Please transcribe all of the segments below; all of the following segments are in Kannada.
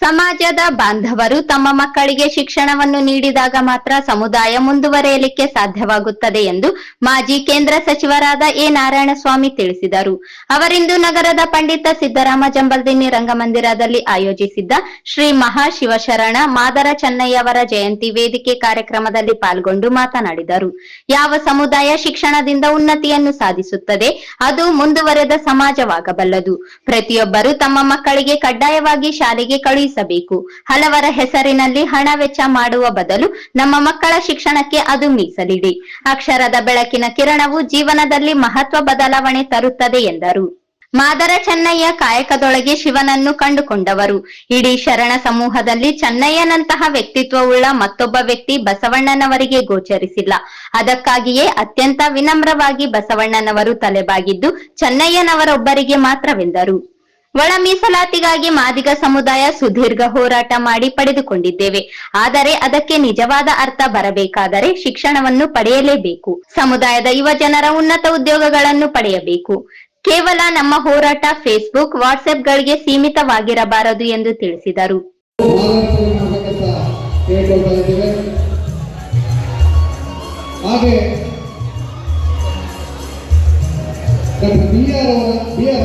ಸಮಾಜದ ಬಾಂಧವರು ತಮ್ಮ ಮಕ್ಕಳಿಗೆ ಶಿಕ್ಷಣವನ್ನು ನೀಡಿದಾಗ ಮಾತ್ರ ಸಮುದಾಯ ಮುಂದುವರೆಯಲಿಕ್ಕೆ ಸಾಧ್ಯವಾಗುತ್ತದೆ ಎಂದು ಮಾಜಿ ಕೇಂದ್ರ ಸಚಿವರಾದ ಎ ನಾರಾಯಣಸ್ವಾಮಿ ತಿಳಿಸಿದರು. ಅವರಿಂದು ನಗರದ ಪಂಡಿತ ಸಿದ್ದರಾಮ ಜಂಬಲ್ದಿನ್ನಿ ರಂಗಮಂದಿರದಲ್ಲಿ ಆಯೋಜಿಸಿದ್ದ ಶ್ರೀ ಮಹಾಶಿವಶರಣ ಮಾದರ ಚೆನ್ನಯ್ಯವರ ಜಯಂತಿ ವೇದಿಕೆ ಕಾರ್ಯಕ್ರಮದಲ್ಲಿ ಪಾಲ್ಗೊಂಡು ಮಾತನಾಡಿದರು. ಯಾವ ಸಮುದಾಯ ಶಿಕ್ಷಣದಿಂದ ಉನ್ನತಿಯನ್ನು ಸಾಧಿಸುತ್ತದೆ, ಅದು ಮುಂದುವರೆದ ಸಮಾಜವಾಗಬಲ್ಲದು. ಪ್ರತಿಯೊಬ್ಬರು ತಮ್ಮ ಮಕ್ಕಳಿಗೆ ಕಡ್ಡಾಯವಾಗಿ ಶಾಲೆಗೆ ಕಳುಹಿಸಬೇಕು ಹಲವರ ಹೆಸರಿನಲ್ಲಿ ಹಣ ವೆಚ್ಚ ಮಾಡುವ ಬದಲು ನಮ್ಮ ಮಕ್ಕಳ ಶಿಕ್ಷಣಕ್ಕೆ ಅದು ಮೀಸಲಿಡಿ. ಅಕ್ಷರದ ಬೆಳಕಿನ ಕಿರಣವು ಜೀವನದಲ್ಲಿ ಮಹತ್ವ ಬದಲಾವಣೆ ತರುತ್ತದೆ ಎಂದರು. ಮಾದರ ಚೆನ್ನಯ್ಯ ಕಾಯಕದೊಳಗೆ ಶಿವನನ್ನು ಕಂಡುಕೊಂಡವರು. ಇಡೀ ಶರಣ ಸಮೂಹದಲ್ಲಿ ಚೆನ್ನಯ್ಯನಂತಹ ವ್ಯಕ್ತಿತ್ವವುಳ್ಳ ಮತ್ತೊಬ್ಬ ವ್ಯಕ್ತಿ ಬಸವಣ್ಣನವರಿಗೆ ಗೋಚರಿಸಿಲ್ಲ. ಅದಕ್ಕಾಗಿಯೇ ಅತ್ಯಂತ ವಿನಮ್ರವಾಗಿ ಬಸವಣ್ಣನವರು ತಲೆಬಾಗಿದ್ದು ಚೆನ್ನಯ್ಯನವರೊಬ್ಬರಿಗೆ ಮಾತ್ರವೆಂದರು. ಒಳ ಮೀಸಲಾತಿಗಾಗಿ ಮಾದಿಗ ಸಮುದಾಯ ಸುದೀರ್ಘ ಹೋರಾಟ ಮಾಡಿ ಪಡೆದುಕೊಂಡಿದ್ದೇವೆ. ಆದರೆ ಅದಕ್ಕೆ ನಿಜವಾದ ಅರ್ಥ ಬರಬೇಕಾದರೆ ಶಿಕ್ಷಣವನ್ನು ಪಡೆಯಲೇಬೇಕು. ಸಮುದಾಯದ ಯುವ ಜನರ ಉನ್ನತ ಉದ್ಯೋಗಗಳನ್ನು ಪಡೆಯಬೇಕು. ಕೇವಲ ನಮ್ಮ ಹೋರಾಟ ಫೇಸ್ಬುಕ್, ವಾಟ್ಸ್ಆಪ್ಗಳಿಗೆ ಸೀಮಿತವಾಗಿರಬಾರದು ಎಂದು ತಿಳಿಸಿದರು.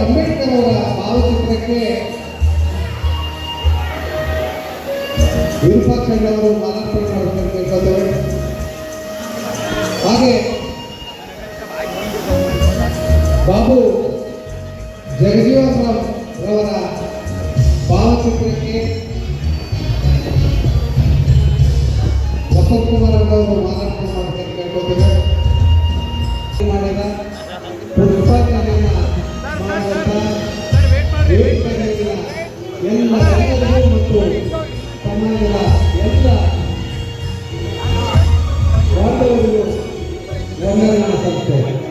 ಅಂಬೇಡ್ಕರ್ ಅವರ ಭಾವಚಿತ್ರಕ್ಕೆ ವಿರೂಪಾಕ್ಷಣ್ಣವರು ಮಾಲಾರ್ಪಣೆ ಮಾಡಬೇಕಂತ ಕೇಳ್ಕೊಳ್ತೇವೆ ಹಾಗೆ ಬಾಬು ಜಗಜೀವನ್ ರಾವ್ ರವರ ಭಾವಚಿತ್ರಕ್ಕೆ ಸಂಘಟನೆಗಳು ಮತ್ತು ಸಮಾಜದ ಎಲ್ಲ ಬಾಂಧವರಿಗೂ ವಂದನೆಯನ್ನು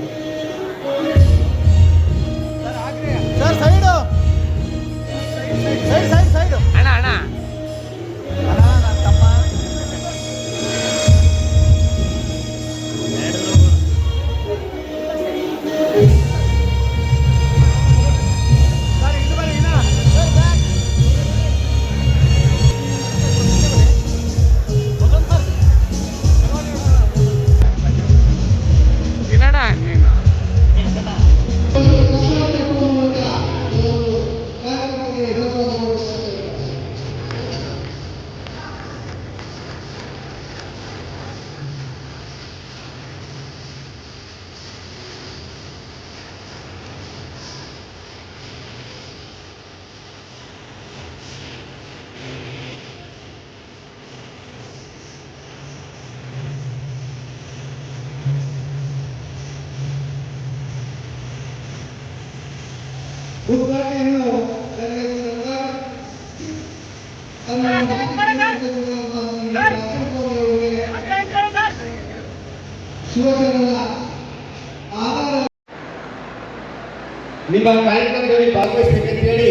ನಿಮ್ಮ ಕಾರ್ಯಕ್ರಮದಲ್ಲಿ ಭಾಗವಹಿಸಬೇಕಂತ ಹೇಳಿ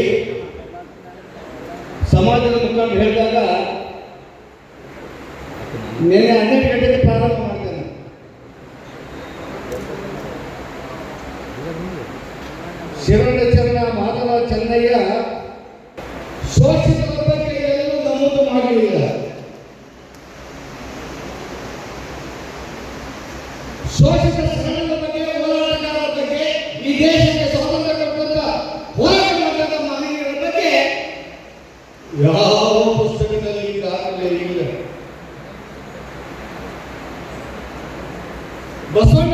ಸಮಾಜದ ಮುಖಂಡರು ಹೇಳಿದಾಗ ನಿನ್ನೆ ಹನ್ನೆರಡು ಗಂಟೆಗೆ ಪ್ರಾರಂಭ ಮಾಡ್ತೇನೆ ಶಿವಣ್ಣ ಚರಣ ಮಾಧವ ಚೆನ್ನಯ್ಯ ಶೋಷಿತರ ಬಗ್ಗೆ ಎಲ್ಲೂ ನಮೂದು ಮಾಡಲಿಲ್ಲ ಶೋಷಿತ ಶರಣರ ಬಗ್ಗೆ ಹೋರಾಟಗಾರರ ಬಗ್ಗೆ ಈ ದೇಶಕ್ಕೆ ಸ್ವಾತಂತ್ರ್ಯ ಕೊಟ್ಟಂತ ಹೋರಾಟ ಮಾಡಿದ ಮಹನೀಯರ ಬಗ್ಗೆ ಯಾವ ಪುಸ್ತಕದಲ್ಲಿ ದಾಖಲೆ ಇಲ್ಲ ಬಸವಣ್ಣನ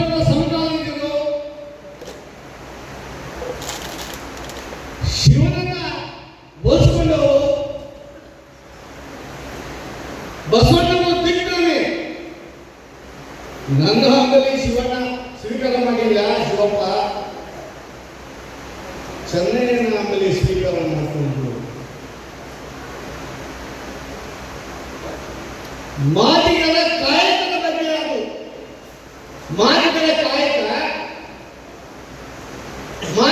My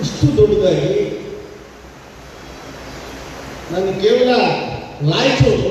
ಇಷ್ಟು ದೊಡ್ಡದಾಗಿ ನಾನು ಕೇವಲ ರಾಯಚೂರು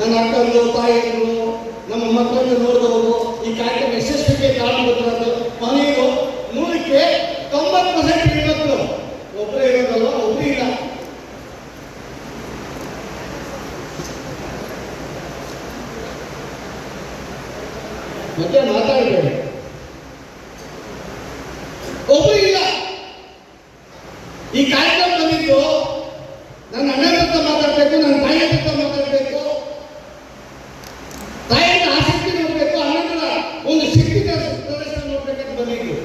ನನ್ನ ಅಕ್ಕಂದು ತಾಯಿಯನ್ನು ನಮ್ಮ ಮಕ್ಕಳನ್ನು ನೋಡಿದವರು ಈ ಕಾರ್ಯಕ್ರಮ ಯಶಸ್ವಿಗೆ ಕಾರಣಗೊತ್ತಾದ್ರು ಮನೆಯು ನೂರಕ್ಕೆ ತೊಂಬತ್ತು ಪರ್ಸೆಂಟ್ ಹೆಣ್ಮಕ್ಳು ಒಬ್ಬರೇ ಇರೋದಲ್ಲ ಒಬ್ಬರು ಇಲ್ಲ ಮತ್ತೆ ಮಾತಾಡಬೇಡಿ ಒಬ್ಬರು ಇಲ್ಲ ಈ ಕಾರ್ಯಕ್ರಮ ಬಂದಿದ್ದು ನನ್ನ ಅಣ್ಣನ ಹತ್ರ ಮಾತಾಡಬೇಕು ನನ್ನ ತಾಯಿ ಹತ್ರ ಮಾತಾಡಬೇಕು ತಾಯಿಯ ಆಸಕ್ತಿ ನೋಡಬೇಕು ಅಣ್ಣನ ಒಂದು ಶಕ್ತಿ ಪ್ರದರ್ಶನ ನೋಡ್ಬೇಕಂತ ಬಂದಿದ್ದು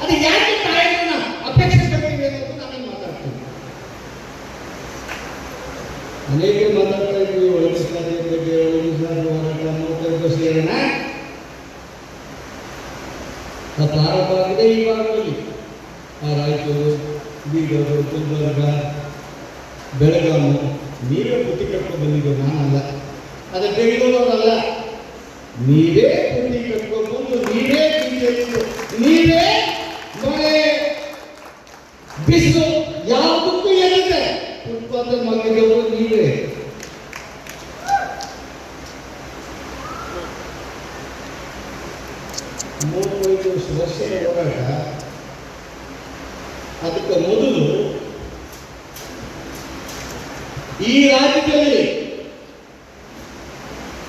ಅದು ಯಾಕೆ ತಾಯಿಯನ್ನ ಅಪೇಕ್ಷೆ ಪಡ್ತೀವಿ ಅನ್ನೋದು ನಾನು ಮಾತಾಡ್ತೀನಿ ಒಳಗಿಸ್ತಾರೆ ಬಗ್ಗೆ ಒಳಗಿಸ್ತಾರೆ ಹೋರಾಟ ಮಾಡ್ತಾ ಸೇರೋಣ ಅದು ಪ್ರಾರಂಭ ಆಗಿದೆ ಈ ಆ ರಾಯಚೂರು, ಬೀದರು, ಗುಲ್ಬರ್ಗ ಬೆಳಗಾವಿ ನೀವೇ ಬುದ್ಧಿ ಕಟ್ಕೊಂಡು ಬಂದಿದ್ದು ನಾನಲ್ಲ. ಅದು ಬೆಂಗಳೂರಲ್ಲ ನೀವೇ ಕುಂದಿ ಕಟ್ಕೊಂಡು ನೀವೇ ನೀವೇ ಮೂವತ್ತೈದು ವರ್ಷದ ಹೋರಾಟ ಅದಕ್ಕೆ ಮೊದಲು ಈ ರಾಜ್ಯದಲ್ಲಿ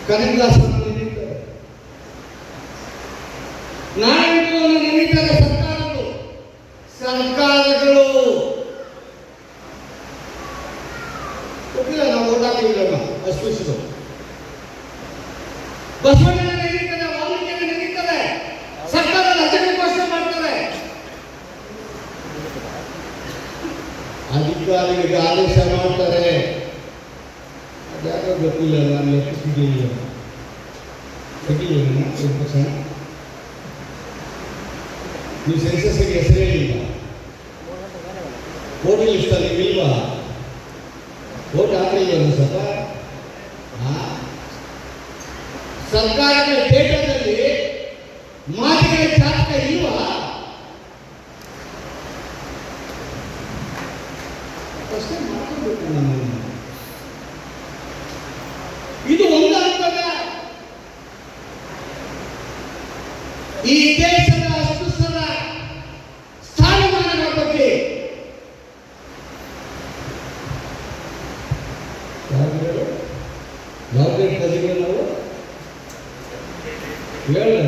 ಕನಕದಾಸನ ಅದ್ಯಾಕೋ ಗೊತ್ತಿಲ್ಲ ನಾನು ಲೆಕ್ಕ ಸಿಗಲಿಲ್ಲ ಸಿಗಲಿಲ್ಲ ಸ್ವಲ್ಪ ಸಣ್ಣ ನೀವು ಸೆನ್ಸಸ್ಗೆ ಹೆಸರೇ ಇಲ್ಲ ವೋಟ್ ಲಿಸ್ಟಲ್ಲಿ ಇಲ್ವಾ ವೋಟ್ ಹಾಕಲಿಲ್ಲ ಒಂದು ಸ್ವಲ್ಪ ಹಾ? ಸರ್ಕಾರದ ಡೇಟಾದಲ್ಲಿ ಮಾತಿನ ಜಾತಕ ಇಲ್ವಾ Claro.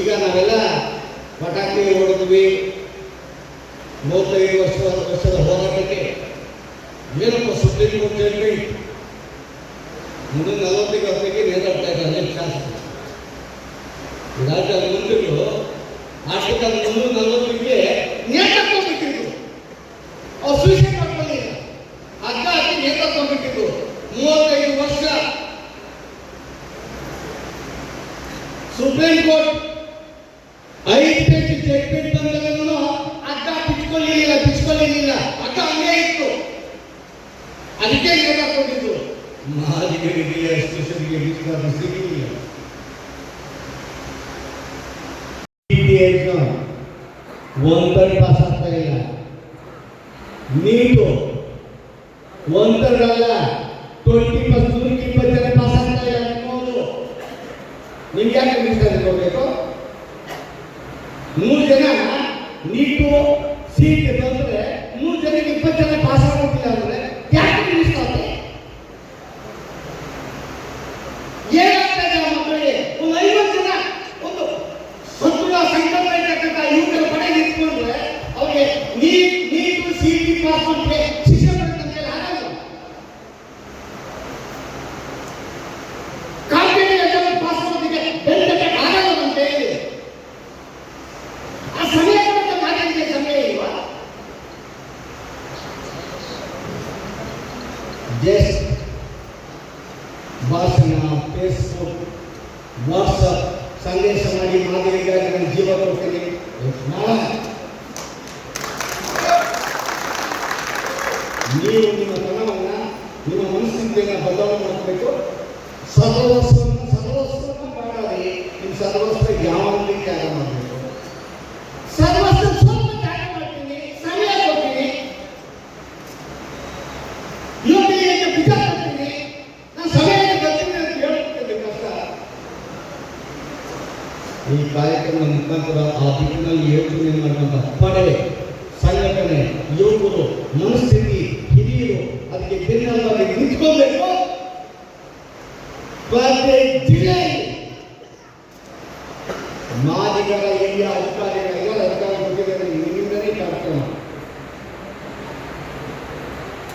ಈಗ ನಾವೆಲ್ಲ ಪಟಾಕಿ ಹೊಡೆದ್ವಿ. ಮೂವತ್ತೈದು ವರ್ಷ, ವರ್ಷದ ಹೋರಾಟಕ್ಕೆ ಏನಪ್ಪ ಸುಪ್ರೀಂ ಕೋರ್ಟ್ ಜಡ್ಜ್ಮೆಂಟ್ ಮುಂದಿನ ನಲವತ್ತೈದು ವರ್ಷಕ್ಕೆ ನೇತಾಡ್ತಾ ಇದ್ದಾರೆ ಶಾಸಕ. ರಾಜ್ಯದ ಮಂತ್ರಿಗಳು ಆರ್ಥಿಕ ಮುನ್ನೂರ ನಲವತ್ತಕ್ಕೆ ಅದಕ್ಕೆ ನೇತಾಕೊಂಡಿದ್ರು ಮಾದಿಗೆ ಹಿರಿಯ ಸ್ಟೇಷನ್ಗೆ ಮೀಸಲಾದ ಸಿಗಿಲ್ಲ ಒಂದರಲ್ಲಿ ಪಾಸ್ ಆಗ್ತಾ ಇಲ್ಲ ನೀಟು ಒಂದರಲ್ಲ ಟ್ವೆಂಟಿ ಪ್ಲಸ್ ನೂರಕ್ಕೆ ಇಪ್ಪತ್ತು ಜನ ಪಾಸ್ ಆಗ್ತಾ ಇಲ್ಲ ನಿಮ್ಮವರು ನಿಮ್ಗೆ ಯಾಕೆ ಮೀಸಲಾತಿ ಕೊಡಬೇಕು ಮೂರು ಜನ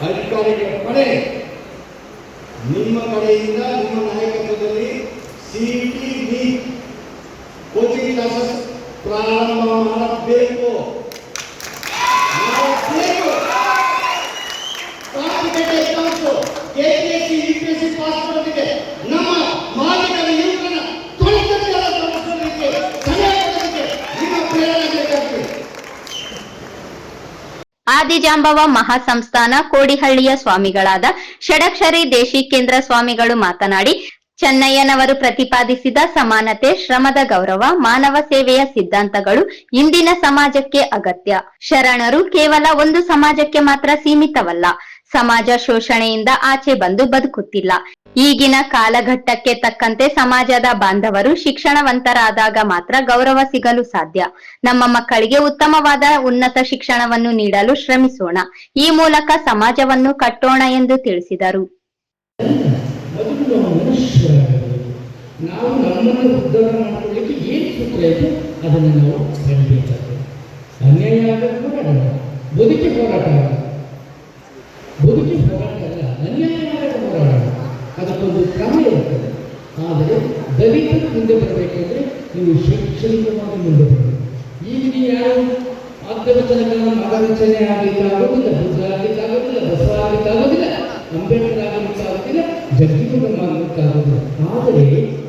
ಅಧಿಕಾರಿಗಳ ಪಡೆ. ನಿಮ್ಮ ಕಡೆಯಿಂದ ನಿಮ್ಮ ನಾಯಕತ್ವದಲ್ಲಿ ಸಿಟಿ ಬಿ ಕೋಚಿಂಗ್ ಕ್ಲಾಸಸ್ ಪ್ರಾರಂಭ ಮಾಡಬೇಕು. ಆದಿಜಾಂಬವ ಮಹಾಸಂಸ್ಥಾನ ಕೋಡಿಹಳ್ಳಿಯ ಸ್ವಾಮಿಗಳಾದ ಷಡಕ್ಷರಿ ದೇಶಿಕೇಂದ್ರ ಸ್ವಾಮಿಗಳು ಮಾತನಾಡಿ, ಚೆನ್ನಯ್ಯನವರು ಪ್ರತಿಪಾದಿಸಿದ ಸಮಾನತೆ, ಶ್ರಮದ ಗೌರವ, ಮಾನವ ಸೇವೆಯ ಸಿದ್ಧಾಂತಗಳು ಇಂದಿನ ಸಮಾಜಕ್ಕೆ ಅಗತ್ಯ. ಶರಣರು ಕೇವಲ ಒಂದು ಸಮಾಜಕ್ಕೆ ಮಾತ್ರ ಸೀಮಿತವಲ್ಲ ಸಮಾಜ ಶೋಷಣೆಯಿಂದ ಆಚೆ ಬಂದು ಬದುಕುತ್ತಿಲ್ಲ. ಈಗಿನ ಕಾಲಘಟ್ಟಕ್ಕೆ ತಕ್ಕಂತೆ ಸಮಾಜದ ಬಾಂಧವರು ಶಿಕ್ಷಣವಂತರಾದಾಗ ಮಾತ್ರ ಗೌರವ ಸಿಗಲು ಸಾಧ್ಯ. ನಮ್ಮ ಮಕ್ಕಳಿಗೆ ಉತ್ತಮವಾದ ಉನ್ನತ ಶಿಕ್ಷಣವನ್ನು ನೀಡಲು ಶ್ರಮಿಸೋಣ. ಈ ಮೂಲಕ ಸಮಾಜವನ್ನು ಕಟ್ಟೋಣ ಎಂದು ತಿಳಿಸಿದರು. ಅನ್ಯಾಯ ಬದುಕಿ ಹೋರಾಟ ಅಲ್ಲ. ಬದುಕಿ ಹೋರಾಟ ಅದಕ್ಕೊಂದು ಕ್ರಮ ಇರ್ತದೆ ಆದರೆ ದಲಿತರು ಮುಂದೆ ಬರಬೇಕೆಂದ್ರೆ ನೀವು ಶೈಕ್ಷಣಿಕವಾಗಿ ಮುಂದೆ ಬರಬೇಕು. ಈಗ ನೀವು ಯಾರು ಮಾಧ್ಯಮಚನಕ ಮಗ ರಚನೆ ಆಗಲಿಕ್ಕಾಗೋದಿಲ್ಲ ಬುದ್ಧ ಆಗಲಿಕ್ಕಾಗೋದಿಲ್ಲ ಬಸವ ಆಗಲಿಕ್ಕೆ ಆಗೋದಿಲ್ಲ ಅಂಬೇಡ್ಕರ್ ಆಗಲಿಕ್ಕಾಗೋದಿಲ್ಲ ಆಗಲಿಕ್ಕೆ ಆಗೋದಿಲ್ಲ ಆದರೆ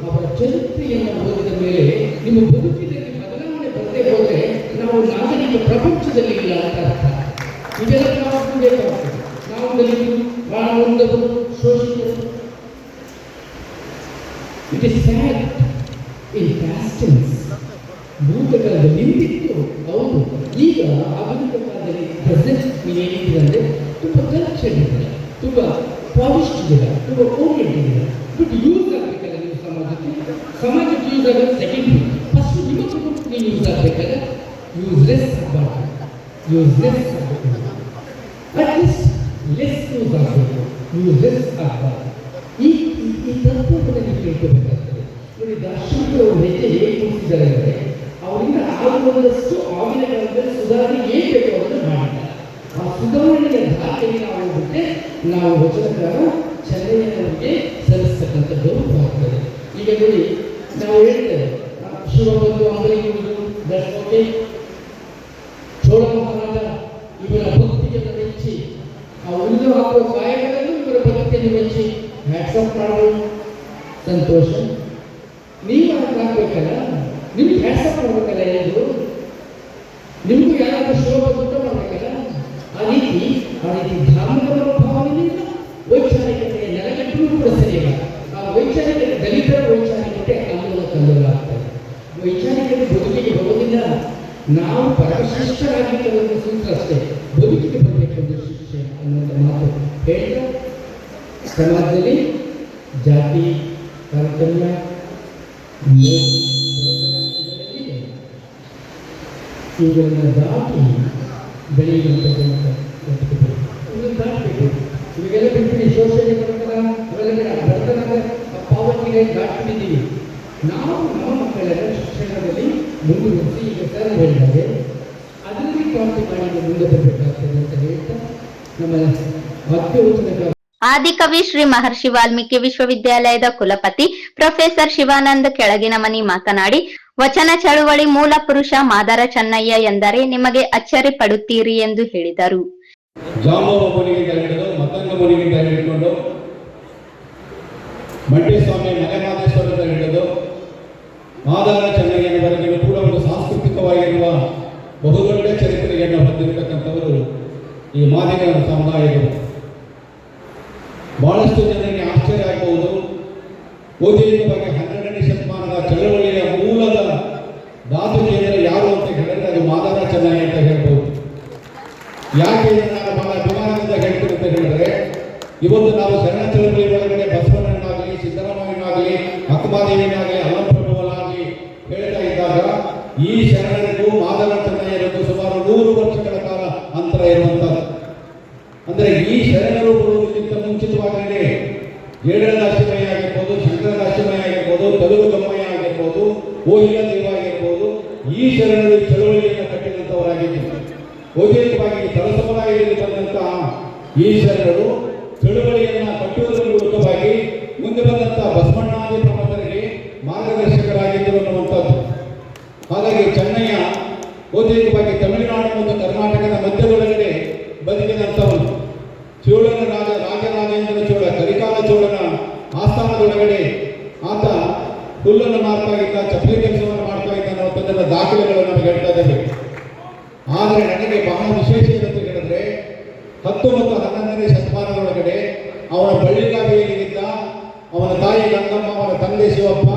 ಅವರ ಚರಿತ್ರೆಯನ್ನು ಓದಿದ ಮೇಲೆ ನಿಮ್ಮ ಬದುಕಿನಲ್ಲಿ ಬದಲಾವಣೆ ಬರದೆ ಹೋದರೆ ನಾವು ನಾಗರಿಕ ಪ್ರಪಂಚದಲ್ಲಿ ಇಲ್ಲ ಅಂತ ಅರ್ಥ. ಇದೆಲ್ಲ ನಾವು ಬೇಕಾಗ್ತದೆ ನಾವು ದಲಿತರು ಬಹಳ ನೊಂದವರು ಶೋಷಿತರು it is sad in past tense ಭೂತಕಾಲದಲ್ಲಿ ನಿಂತಿತ್ತು ಹೌದು ಈಗ ಆಧುನಿಕ ಕಾಲದಲ್ಲಿ ಪ್ರೆಸೆಂಟ್ ನೀವು ಏನಿದ್ದೀರ ಅಂದರೆ ತುಂಬ ಕರಪ್ಷನ್ ಇದೆ ತುಂಬ ಪಾಲಿಸ್ಟ್ ಇದೆ ತುಂಬ ಓರಿಯೆಂಟ್ ಇದೆ ಬಟ್ ಯೂಸ್ ಆಗಬೇಕಲ್ಲ ನೀವು ಸಮಾಜಕ್ಕೆ ಸಮಾಜಕ್ಕೆ ಯೂಸ್ ಆಗೋದು ಸೆಕೆಂಡ್ರಿ ಫಸ್ಟ್ ನಿಮ್ಮ ಕುಟುಂಬಕ್ಕೆ ನೀವು ಯೂಸ್ ಆಗಬೇಕಾದ್ರೆ ಯೂಸ್ಲೆಸ್ ಆಗಬಾರ್ದು ಯೂಸ್ಲೆಸ್ ಯೂಸ್ಲೆಸ್ ಆಗಬಾರ್ದು ಈ ಈ- ತತ್ವವನ್ನು ನೀವು ತಿಳ್ಕೋಬೇಕಾಗ್ತದೆ ನೋಡಿ ದಾರ್ಶನಿಕ ಅವರು ಹೆಜ್ಜೆ ಹೇಗೆ ಕೂಡಿಸಿದ್ದಾರೆ ಅಂದರೆ, ಅವರಿಂದ ಆಗುವುದಷ್ಟು ಆಗಿನ ಸುಧಾರಣೆ ಏನು ಬೇಕು ಅದನ್ನು ಮಾಡಿದ್ದಾರೆ. ಆ ಸುಧಾರಣೆಯ ದಾಖಲೆ ನಾವು ಹೋಗುತ್ತೆ. ನಾವು ವಚನಕಾರ ಚೆನ್ನಯ್ಯನವರಿಗೆ ಸಲ್ಲಿಸ್ತಕ್ಕಂಥದ್ದು ಆಗ್ತದೆ. ಈಗ ನೋಡಿ, ನಾವು ಹೇಳ್ತೇವೆ ಶಿವಬಂಧು ಅಂಬರೀಷರು ದಟ್ಸ್ സന്തോഷം ಇದರಲ್ಲಿ ಇವುಗಳನ್ನ ದಾಟಿ ಬೆಳೆಯುವಂಥದ್ದು ಇವುಗಳನ್ನ ದಾಟಬೇಕು ಇವಾಗೆಲ್ಲ ಬಿಟ್ಬಿಡಿ ಶೋಷಣೆ ಬಡತನ ಅವೆಲ್ಲ ಬೇಡ ಬಡತನದ ಪಾವತಿಗೆ ದಾಟ್ಬಿಟ್ಟಿದ್ದೀವಿ ನಾವು ನಮ್ಮ ಮಕ್ಕಳೆಲ್ಲ ಶಿಕ್ಷಣದಲ್ಲಿ ಮುಂದುವರಿಸಿ ಈಗ ಸರ್ ಹೇಳಿದ್ದಾರೆ ಅದರಲ್ಲಿ ಕ್ರಾಂತಿ ಮಾಡಿ ಮುಂದೆ ಬರಬೇಕಾಗ್ತದೆ ಅಂತ ಹೇಳ್ತಾ ನಮ್ಮ ಅತ್ಯುತ್ತಮ ಆದಿಕವಿ ಶ್ರೀ ಮಹರ್ಷಿ ವಾಲ್ಮೀಕಿ ವಿಶ್ವವಿದ್ಯಾಲಯದ ಕುಲಪತಿ ಪ್ರೊಫೆಸರ್ ಶಿವಾನಂದ ಕೆಳಗಿನ ಮನಿ ಮಾತನಾಡಿ, ವಚನ ಚಳುವಳಿ ಮೂಲ ಪುರುಷ ಮಾದರ ಚೆನ್ನಯ್ಯ ಎಂದರೆ ನಿಮಗೆ ಅಚ್ಚರಿ ಪಡುತ್ತೀರಿ ಎಂದು ಹೇಳಿದರು. ಮಾದಾರ ಚೆನ್ನಯ್ಯನವರೆಗಿನ ಕೂಡ ಒಂದು ಸಾಂಸ್ಕೃತಿಕವಾಗಿರುವ ಬಹುದೊಡ್ಡ ಚರಿತ್ರೆಯನ್ನು ಹೊಂದಿರತಕ್ಕಂಥವರು ಈ ಮಾದಿಗ ಸಮುದಾಯಗಳು ಬಹಳಷ್ಟು ಜನರಿಗೆ ಆಶ್ಚರ್ಯ ಆಗಬಹುದು. ಓದಿನ ಬಗ್ಗೆ ಹನ್ನೆರಡನೇ ಶತಮಾನದ ಚಳವಳಿಯ ಮೂಲದ ಧಾತು ಕೇಂದ್ರ ಯಾರು ಅಂತ ಹೇಳಿದ್ರೆ ಅದು ಮಾದಾರ ಚೆನ್ನಾಗಿ ಅಂತ ಹೇಳ್ಬೋದು. ಯಾಕೆ ನಾನು ಬಹಳ ಅಭಿಮಾನದಿಂದ ಹೇಳ್ತೀನಿ ಅಂತ ಹೇಳಿದ್ರೆ, ಇವತ್ತು ನಾವು ಶರಣ ಚಳವಳಿ ಒಳಗಡೆ ಬಸವಣ್ಣನಾಗಲಿ, ಸಿದ್ದರಾಮಯ್ಯನಾಗಲಿ ಅಕ್ಕಮಾದೇವಿನಾಗಲಿ ಅಲ್ಲಪ್ರಭುವನಾಗಲಿ ಹೇಳ್ತಾ ಇದ್ದಾಗ ಈ ಶರಣರಿಗೂ ಆಸ್ಥಾನದೊಳಗಡೆ ಆತ ಹುಲ್ಲನ್ನು ಮಾರ್ತಾ ಇದ್ದ, ಚಪ್ಪಲಿ ಕೆಲಸವನ್ನು ಮಾಡ್ತಾ ಇದ್ದ ಅನ್ನುವಂಥದ್ದನ್ನ ದಾಖಲೆಗಳು ನಮಗೆ ಹೇಳ್ತಾ ಇದ್ದೇವೆ. ಆದರೆ ನನಗೆ ಬಹಳ ವಿಶೇಷ ಏನಂತ ಹೇಳಿದ್ರೆ ಹತ್ತು ಮತ್ತು ಹನ್ನೊಂದನೇ ಶತಮಾನದೊಳಗಡೆ ಅವನ ಬಳ್ಳಿಗಾವಿಯಲ್ಲಿದ್ದ ಅವನ ತಾಯಿ ಗಂಗಮ್ಮ, ಅವನ ತಂದೆ ಶಿವಪ್ಪ,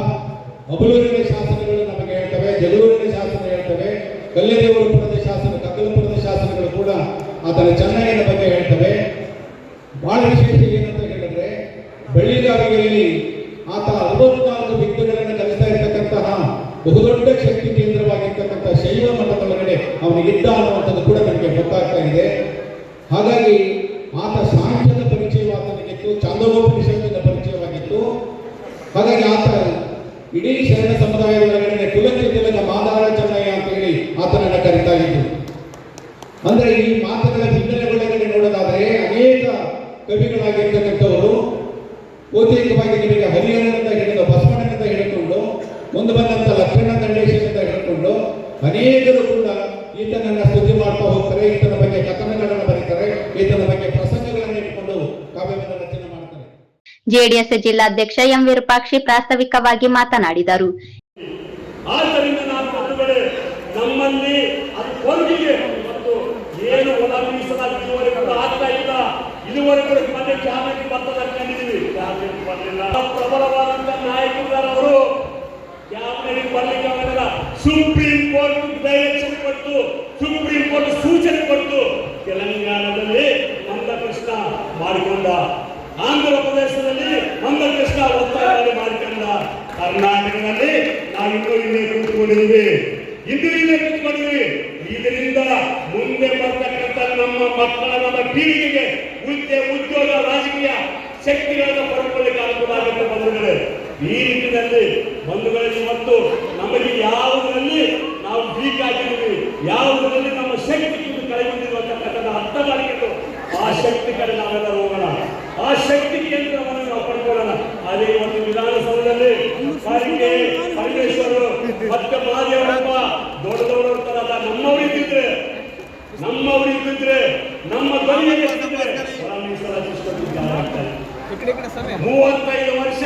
ಅಬಲೂರಿನ ಶಾಸನಗಳು ನಮಗೆ ಹೇಳ್ತವೆ ಜಗಳೂರಿನ ಶಾಸನ ಹೇಳ್ತವೆ ಕಲ್ಲದೇವರಪುರದ ಶಾಸನ ಕಗ್ಗಲಪುರದ ಶಾಸನಗಳು ಕೂಡ ಆತನ ಚೆನ್ನಯ್ಯನ ಬಗ್ಗೆ ಹೇಳ್ತವೆ. ಬಹಳ ವಿಶೇಷ ಬೆಳ್ಳಿಗಾವಿಯಲ್ಲಿ ಆತ ಅರವತ್ನಾಲ್ಕು ಬಿಂದುಗಳನ್ನು ಕಲಿಸ್ತಾ ಇರತಕ್ಕಂತಹ ಬಹುದೊಡ್ಡ ಶಕ್ತಿ ಕೇಂದ್ರವಾಗಿರ್ತಕ್ಕಂಥ ಶೈವ ಮಠದ ಒಳಗಡೆ ಅವನಿಗಿದ್ದ ಅನ್ನುವಂಥದ್ದು ಕೂಡ ನನಗೆ ಗೊತ್ತಾಗ್ತಾ ಇದೆ. ಹಾಗಾಗಿ ಆತ ಸಾಂಖ್ಯದ ಪರಿಚಯ ಆತನಿಗಿತ್ತು ಚಾಂದೋಪನಿಷತ್ತಿನ ಪರಿಚಯವಾಗಿತ್ತು. ಹಾಗಾಗಿ ಆತ ಇಡೀ ಶರಣ ಸಮುದಾಯದೊಳಗಡೆ ಕುಲಕ್ಕೆ ತಿಲಕ ಮಾದಾರ ಚೆನ್ನಯ್ಯ ಅಂತ ಹೇಳಿ ಆತನನ್ನು ಕರಿತಾ ಇದ್ರು. ಅಂದ್ರೆ ಈ ಮಾತುಗಳ ಹಿನ್ನೆಲೆಗಳೊಳಗಡೆ ನೋಡೋದಾದರೆ ಅನೇಕ ಕವಿಗಳಾಗಿರ್ತಕ್ಕಂಥವರು ಬಹುತೇಕವಾಗಿ ನಿಮಗೆ ಹರಿಹರನಿಂದ ಹಿಡಿದು ಬಸವಣ್ಣನಿಂದ ಹಿಡಿದುಕೊಂಡು ಮುಂದೆ ಬಂದಂತ ಲಕ್ಷ್ಮಣ ದಂಡೇಶನಿಂದ ಹಿಡಿದುಕೊಂಡು ಅನೇಕರು ಕೂಡ ಈತನನ್ನ ಸ್ತುತಿ ಮಾಡ್ತಾ ಹೋಗ್ತಾರೆ ಈತನ ಬಗ್ಗೆ ಕಥನಗಳನ್ನು ಬರೀತಾರೆ ಈತನ ಬಗ್ಗೆ ಪ್ರಸಂಗಗಳನ್ನು ಇಟ್ಕೊಂಡು ಕಾವ್ಯವನ್ನು ರಚನೆ ಮಾಡ್ತಾರೆ. ಜೆಡಿಎಸ್ ಜಿಲ್ಲಾಧ್ಯಕ್ಷ ಎಂ ವಿರೂಪಾಕ್ಷಿ ಪ್ರಾಸ್ತಾವಿಕವಾಗಿ ಮಾತನಾಡಿದರು. ಆದ್ದರಿಂದ ನಾನು ಬಂಧುಗಳೇ ನಮ್ಮಲ್ಲಿ ಅದು ಕೊರಗಿಗೆ ಮತ್ತು ಏನು ಮೀಸಲಾತಿ ಇದುವರೆಗೂ ಆಗ್ತಾ ಇಲ್ಲ ಇದುವರೆಗೂ ಮನೆ ಕ್ಯಾಬಿನೆಟ್ ಬರ್ಲಿಕ್ಕೆ ಆಗಲ್ಲ ಸುಪ್ರೀಂ ಕೋರ್ಟ್ ಡೈರೆಕ್ಷನ್ ಕೊಟ್ಟು, ಸುಪ್ರೀಂ ಕೋರ್ಟ್ ಸೂಚನೆ ಕೊಟ್ಟು ತೆಲಂಗಾಣದಲ್ಲಿ ಮಂದಕೃಷ್ಣ ಮಾಡಿಕೊಂಡ. ಆಂಧ್ರ ಪ್ರದೇಶದಲ್ಲಿ ಮಂದಕೃಷ್ಣ ಒತ್ತಾಯ ಮಾಡಿಕೊಂಡ ಕರ್ನಾಟಕದಲ್ಲಿ ನಾವು ಇನ್ನೂ ಇಲ್ಲೇ ಕೂತ್ಕೊಂಡಿದ್ದೀವಿ. ಇಂದು ಇಲ್ಲೇ ಇದರಿಂದ ಮುಂದೆ ಬರ್ತಕ್ಕಂಥ ನಮ್ಮ ಮಕ್ಕಳ ನಮ್ಮ ಪೀಳಿಗೆಗೆ ಉದ್ಯೋಗ, ರಾಜಕೀಯ ಶಕ್ತಿಗಳನ್ನ ಪಡ್ಕೊಳ್ಳಿಕ್ಕೆ ಅನುಕೂಲ ಆಗುತ್ತೆ ಬಂಧುಗಳೇ ಈ ನಿಟ್ಟಿನಲ್ಲಿ ಬಂಧುಗಳಲ್ಲಿ ಮತ್ತು ನಮಗೆ ಯಾವುದರಲ್ಲಿ ನಾವು ವೀಕ್ ಆಗಿದ್ದೀವಿ ಯಾವುದರಲ್ಲಿ ನಮ್ಮ ಶಕ್ತಿ ಕಳೆಯುತ್ತಿರುವ ಅಂತಕ್ಕಂಥದ್ದು ಅರ್ಥ ಮಾಡಿಕೊಂಡು ಆ ಶಕ್ತಿ ಕಡೆ ನಾವೆಲ್ಲ ಹೋಗೋಣ ಆ ಶಕ್ತಿ ಕೇಂದ್ರವನ್ನು ನಾವು ಪಡ್ಕೊಳ್ಳೋಣ ಅದೇ ಒಂದು ವಿಧಾನಸೌಧದಲ್ಲಿ ಸಾರಿಗೆ ಪರಮೇಶ್ವರರು ಮತ್ತೆ ಮಾದೇವಪ್ಪ ದೊಡ್ಡ ದೊಡ್ಡವ್ರ ತರ ಅಲ್ಲ, ನಮ್ಮವರಿದ್ದಿದ್ರೆ ನಮ್ಮವರಿದ್ದಿದ್ರೆ ನಮ್ಮ ಧ್ವನಿಯನ್ನು ಎತ್ತಿದ್ರೆ ಹೊರ ಮೀಸಲಾತಿ ಇಷ್ಟೊತ್ತಿಗೆ ಆಗ್ತಾರೆ. ಮೂವತ್ತೈದು ವರ್ಷ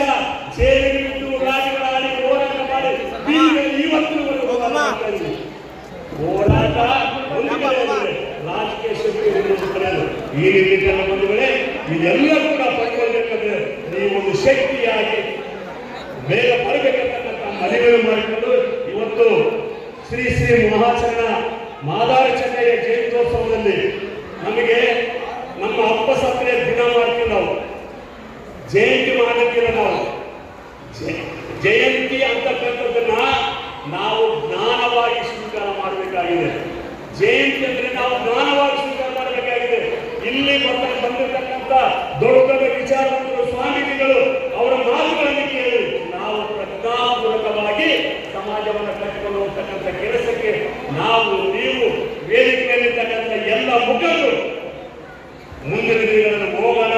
ಸೇವೆ ಬಿಟ್ಟು ರಾಜಕಾರಣಿ ಹೋರಾಟ ಮಾಡಿ ಬೀದಿಗಳಲ್ಲಿ ಇವತ್ತಿನವರೆಗೂ ಹೋರಾಟ ಮಾಡ್ತಾ ಇದ್ದೀವಿ. ಹೋರಾಟ ಮುಂದುವರೆಯಲಿದೆ. ರಾಜಕೀಯ ಶಕ್ತಿ ಮುಂದುವರೆಯಲು. ಜನ ನಿಟ್ಟಿನಲ್ಲಿ ಈ ಇದೆಲ್ಲ ಕೂಡ ಪಡ್ಕೊಳ್ಬೇಕಾದ್ರೆ ನೀವು ಒಂದು ಶಕ್ತಿಯಾಗಿ ಬೇಗ ಬರಬೇಕಂತ ಮನವಿ ಮಾಡಿಕೊಂಡು ಇವತ್ತು ಶ್ರೀ ಶ್ರೀ ಮಹಾಚರಣ ಮಾದಾರ ಚೆನ್ನಯ್ಯ ಜಯಂತ್ಯೋತ್ಸವದಲ್ಲಿ ನಮಗೆ ನಮ್ಮ ಅಪ್ಪ ಸತ್ರೆ ದಿನ ಮಾಡ್ತೀವಿ ನಾವು ಜಯಂತಿ ಮಾಡಕ್ಕಿಲ್ಲ ನಾವು ಜಯ- ಜಯಂತಿ ಅಂತಕ್ಕಂಥದ್ದನ್ನ ನಾವು ಜ್ಞಾನವಾಗಿ ಸ್ವೀಕಾರ ಮಾಡಬೇಕಾಗಿದೆ ಜಯಂತಿ ಅಂದ್ರೆ ನಾವು ಜ್ಞಾನವಾಗಿ ಸ್ವೀಕಾರ ಮಾಡಬೇಕಾಗಿದೆ ಇಲ್ಲಿ ಬಂದ ಬಂದಿರತಕ್ಕಂಥ ದೊಡ್ಡ ದೊಡ್ಡ ವಿಚಾರವಂತರು ಸ್ವಾಮೀಜಿಗಳು ಅವರ ಮಾತುಗಳನ್ನು ಕೇಳಿ ನಾವು ಪ್ರಜ್ಞಾಪೂರ್ವಕವಾಗಿ ಸಮಾಜವನ್ನು ಕಟ್ಟಿಕೊಂಡು ಕೆಲಸಕ್ಕೆ ನಾವು, ನೀವು ವೇದಿಕೆಯಲ್ಲಿರ್ತಕ್ಕಂಥ ಎಲ್ಲ ಮುಖಂಡರು ಮುಂದಿನ ದಿನಗಳನ್ನು ಹೋಗೋಣ.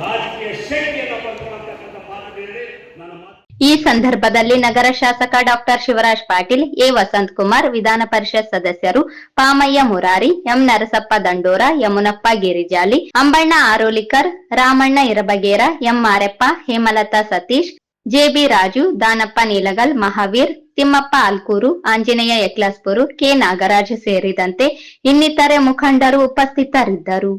ರಾಜಕೀಯ ಶಕ್ತಿಯನ್ನು ಪಡ್ಕೊಳ್ಳತಕ್ಕಂಥ ಮಾತುಗಳಲ್ಲಿ ನನ್ನ ಈ ಸಂದರ್ಭದಲ್ಲಿ ನಗರ ಶಾಸಕ ಡಾಕ್ಟರ್ ಶಿವರಾಜ್ ಪಾಟೀಲ್, ಎ. ವಸಂತ್ ಕುಮಾರ್, ವಿಧಾನ ಪರಿಷತ್ ಸದಸ್ಯರು Pamayya Murari, M. Narasappa Dandora, Yamunappa Girijali, Ambanna Arolikar, Ramanna Irabagera, M. Mareppa Hemalatha Satish JB Raju, Danappa Neelagal, Mahaveer, Thimmappa Alkur Anjaneya Yaklaspur K Nagaraj ಸೇರಿದಂತೆ ಇನ್ನಿತರೆ ಮುಖಂಡರು ಉಪಸ್ಥಿತರಿದ್ದರು.